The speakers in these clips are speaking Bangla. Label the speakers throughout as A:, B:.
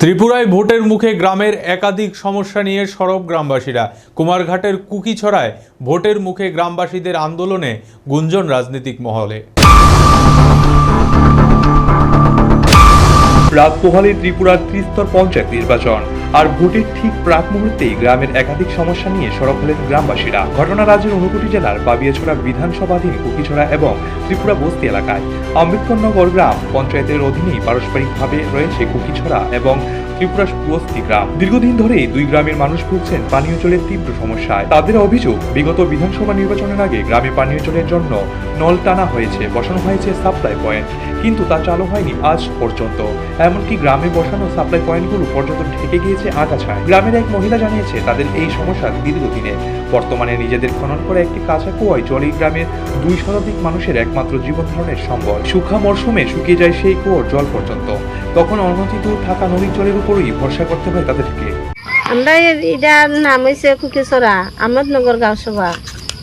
A: ত্রিপুরায় ভোটের মুখে গ্রামের একাধিক সমস্যা নিয়ে সরব গ্রামবাসীরা। কুমারঘাটের কুকিছড়ায় ভোটের মুখে গ্রামবাসীদের আন্দোলনে গুঞ্জন রাজনৈতিক মহলে।
B: রাত পোহালে ত্রিপুরার ত্রিস্তর পঞ্চায়েত নির্বাচন। আর ভোটের ঠিক প্রাক মুহূর্তেই গ্রামের একাধিক সমস্যা নিয়ে সরব হলেন গ্রামবাসীরা। ঘটনা রাজ্যের ঊনকোটি জেলার বাবিয়াছড়া বিধানসভাধীন কুকিছড়া এবং ত্রিপুরা বস্তি এলাকায়। আম্বেদকরনগর গ্রাম পঞ্চায়েতের অধীনেই পারস্পরিকভাবে রয়েছে কুকিছড়া এবং ত্রিপুরা বস্তি গ্রাম। দীর্ঘদিন ধরেই দুই গ্রামের মানুষ ভুগছেন পানীয় জলের তীব্র সমস্যায়। তাদের অভিযোগ, বিগত বিধানসভা নির্বাচনের আগে গ্রামে পানীয় জলের জন্য নল টানা হয়েছে, বসানো হয়েছে সাপ্লাই পয়েন্ট। কিন্তু তা চালু হয়নি আজ পর্যন্ত। এমনকি গ্রামে বসানো সাপ্লাই পয়েন্টগুলো পর্যন্ত ঢেকে গিয়েছে আগাছায়। গ্রামের এক মহিলা জানিয়েছে, তাদের এই সমস্যা দীর্ঘদিনে বর্তমানে নিজেদের খনন করে একটি কাঁচা কুয়ায় জল এই গ্রামের দুই শতাধিক মানুষের একমাত্র জীবন ধারণের সম্বল। শুখা মরশুমে শুকিয়ে যায় সেই কুয়োর জল পর্যন্ত। তখন অনতিত থাকা নদীর জলের উপরই ভরসা করতে হয় তাদেরকে।
C: আমরা এটার নাম হয়েছে কুকিসরা আহমদনগর গাঁও সভা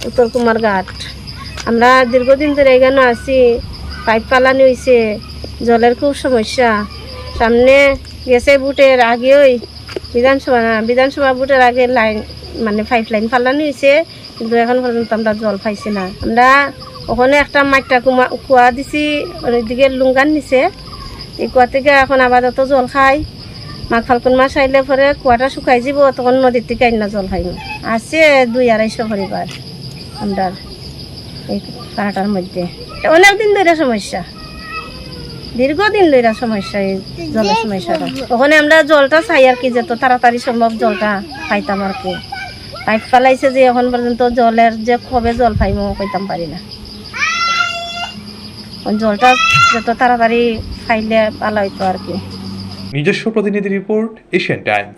C: উত্তর কুমারঘাট। আমরা দীর্ঘদিন ধরে এখানে আছি। পাইপ পালানি হয়েছে জলের খুব সমস্যা। সামনে গেছে বুটের আগেই বিধানসভা, না, বিধানসভা বুটের আগে লাইন মানে পাইপ লাইন ফালানি হয়েছে কিন্তু এখন পর্যন্ত আমরা জল পাইছি না। আমরা ওখানে একটা মাইটা কুমা, কুয়া দিছি ওইদিকে লুঙ্গান নিছে। এই কুয়া থেকে এখন আপাতত জল খাই। মাঘ ফাল্গুন মাস আইলে পরে কুয়াটা শুকাই যাব, তখন নদীর থেকে আইনা জল খাইম। আছে দুই আড়াইশো পরিবার, আমরা। এই পাড়াটার মধ্যে। অনেক দিন ধরে সমস্যা। দীর্ঘদিন ধরে সমস্যা এই জলের সমস্যাটা। ওখানে আমরা জলটা চাই আর কি, যত তাড়াতাড়ি সম্ভব জলটা পাইতাম আর কি। পাইপ পালাইছে যে, এখন পর্যন্ত জলের যে কবে জল পাইম, পাইতাম পারি না। জলটা যত তাড়াতাড়ি খাইলে ভালো হইতো আর কি।
B: নিজস্ব প্রতিনিধি রিপোর্ট, এশিয়ান টাইমস।